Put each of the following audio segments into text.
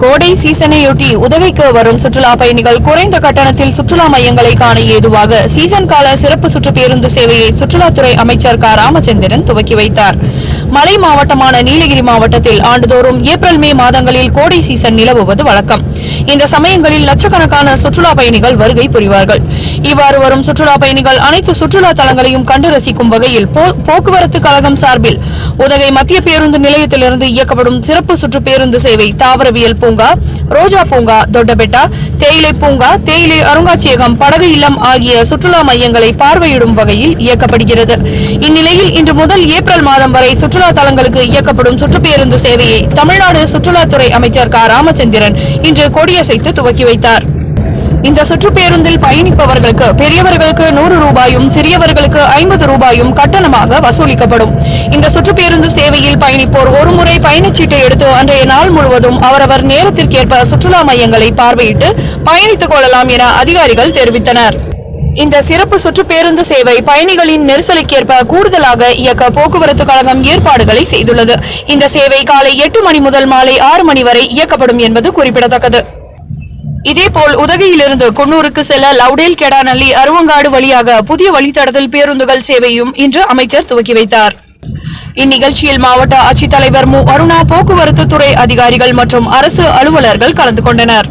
கோடை சீசனையொட்டி உதகைக்கு வரும் சுற்றுலா பயணிகள் குறைந்த கட்டணத்தில் சுற்றுலா மையங்களை காண ஏதுவாக சீசன் கால சிறப்பு சுற்று பேருந்து சேவையை சுற்றுலாத்துறை அமைச்சர் க. ராமச்சந்திரன் துவக்கி வைத்தார். மலை மாவட்டமான நீலகிரி மாவட்டத்தில் ஆண்டுதோறும் ஏப்ரல் மே மாதங்களில் கோடை சீசன் நிலவுவது வழக்கம். இந்த சமயங்களில் லட்சக்கணக்கான சுற்றுலா பயணிகள் வருகை புரிவார்கள். இவ்வாறு வரும் சுற்றுலா பயணிகள் அனைத்து சுற்றுலா தலங்களையும் கண்டு ரசிக்கும் வகையில் போ- போக்குவரத்து கழகம் சார்பில் உதகை மத்திய பேருந்து நிலையத்திலிருந்து இயக்கப்படும் சிறப்பு சுற்று பேருந்து சேவை தாவரவியல் பூங்கா ரோஜா பூங்கா தொட்டபெட்டா தேயிலை பூங்கா தேயிலை அருங்காட்சியகம் படகு இல்லம் ஆகிய சுற்றுலா மையங்களை பார்வையிடும் வகையில் இயக்கப்படுகிறது. இந்நிலையில் இன்று முதல் ஏப்ரல் மாதம் வரை சுற்றுலா தலங்களுக்கு இயக்கப்படும் சுற்றுப்பேருந்து சேவையை தமிழ்நாடு சுற்றுலாத்துறை அமைச்சர் க. ராமச்சந்திரன் இன்று கொடியசைத்து துவக்கி வைத்தார். இந்த சுற்றுப்பேருந்தில் பயணிப்பவர்களுக்கு பெரியவர்களுக்கு நூறு ரூபாயும் சிறியவர்களுக்கு ஐம்பது ரூபாயும் கட்டணமாக வசூலிக்கப்படும். இந்த சுற்றுப்பேருந்து சேவையில் பயணிப்போர் ஒருமுறை பயணச்சீட்டை எடுத்து அன்றைய நாள் முழுவதும் அவரவர் நேரத்திற்கேற்ப சுற்றுலா மையங்களை பார்வையிட்டு பயணித்துக் கொள்ளலாம் என அதிகாரிகள் தெரிவித்தனர். இந்த சிறப்பு சுற்றுப்பேருந்து சேவை பயணிகளின் நெரிசலுக்கேற்ப கூடுதலாக இயக்க போக்குவரத்து கழகம் ஏற்பாடுகளை செய்துள்ளது. இந்த சேவை காலை எட்டு மணி முதல் மாலை ஆறு மணி வரை இயக்கப்படும் என்பது குறிப்பிடத்தக்கது. இதேபோல் உதகையிலிருந்து குன்னூருக்கு செல்ல லவுடேல் கெடாநல்லி அருவங்காடு வழியாக புதிய வழித்தடத்தில் பேருந்துகள் சேவையும் இன்று அமைச்சர் துவக்கி வைத்தார். இந்நிகழ்ச்சியில் மாவட்ட ஆட்சித்தலைவர் மு. அருணா போக்குவரத்து துறை அதிகாரிகள் மற்றும் அரசு அலுவலர்கள் கலந்து கொண்டனர்.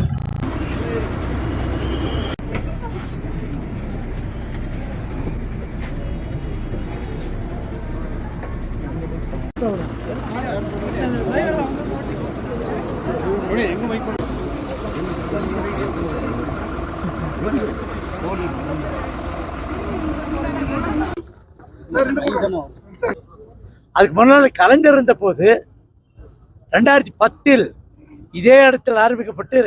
அதுக்கு முன்னால் கலைஞர் இருந்த போது ரெண்டாயிரத்தி பத்தில் இதே இடத்தில் ஆரம்பிக்கப்பட்டு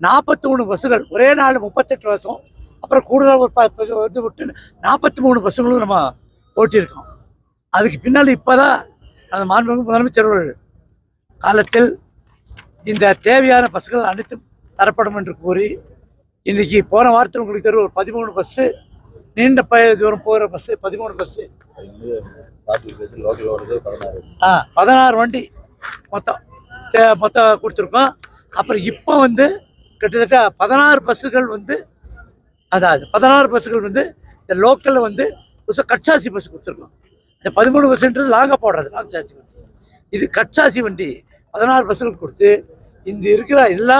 நாற்பத்தி மூணு பஸ்ஸுகள் ஒரே நாள் முப்பத்தெட்டு வருஷம் அப்புறம் கூடுதலாக ஒரு பத்து விட்டு நாற்பத்தி மூணு பஸ்ஸுகளும் நம்ம ஓட்டியிருக்கோம். அதுக்கு பின்னால் இப்போ தான் அந்த மாண்புமிகு முதலமைச்சர் காலத்தில் இந்த தேவையான பஸ்ஸுகள் அனைத்தும் தரப்படும் என்று கூறி இன்றைக்கி போன வாரத்தில் உங்களுக்கு தெரியும் ஒரு பதிமூணு பஸ்ஸு நீண்ட பய தூரம் போகிற பஸ்ஸு பதிமூணு பஸ்ஸு ஆ பதினாறு வண்டி மொத்தம் மொத்தம் கொடுத்துருக்கோம். அப்புறம் இப்போ வந்து கிட்டத்தட்ட பதினாறு பஸ்ஸுகள் வந்து அதாவது பதினாறு பஸ்ஸுகள் வந்து இந்த லோக்கலில் வந்து புதுசாக கட்சாசி பஸ் கொடுத்துருக்கோம். இந்த பதிமூணு பஸ்ஸுன்றது லாங்காக போடுறது லாங் சார்ஜ் வண்டி இது கட்சாசி வண்டி பதினாறு பஸ்ஸுகள் கொடுத்து இந்த இருக்கிற எல்லா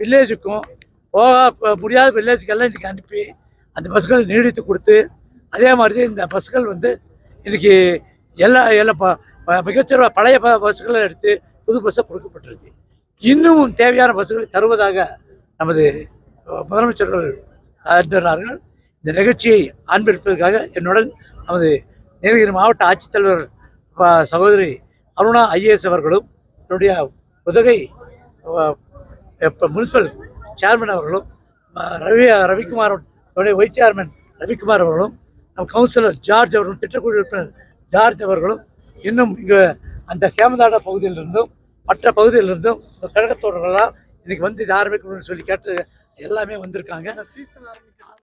வில்லேஜுக்கும் போக முடியாத வில்லேஜுக்கெல்லாம் இன்றைக்கி அனுப்பி அந்த பஸ்களை நீடித்து கொடுத்து அதே மாதிரி இந்த பஸ்கள் வந்து இன்றைக்கி எல்லா எல்லா மிகச்சிற பழைய ப- பஸ்களை எடுத்து புது பஸ்ஸை கொடுக்கப்பட்டிருக்கு. இன்னும் தேவையான பஸ்களை தருவதாக நமது முதலமைச்சர்கள் அறிந்துள்ளார்கள் இந்த நிகழ்ச்சியை ஆண்பிப்பதற்காக என்னுடன் நமது நீலகிரி மாவட்ட ஆட்சித்தலைவர் சகோதரி அருணா ஐஏஎஸ் அவர்களும் என்னுடைய உதகை இப்போ முனிசிபல் சேர்மன் அவர்களும் ரவி ரவிக்குமார் என்னுடைய வைஸ் சேர்மன் ரவிக்குமார் அவர்களும் நம் கவுன்சிலர் ஜார்ஜ் அவர்களும் திட்டக்குழு உறுப்பினர் ஜார்ஜ் அவர்களும் இன்னும் இங்கே அந்த சேமதாட பகுதியிலிருந்தும் மற்ற பகுதியிலிருந்தும் இந்த கழகத்தோடர்களாக இன்னைக்கு வந்து இது ஆரம்பிக்கணும்னு சொல்லி கேட்டு எல்லாமே வந்திருக்காங்க.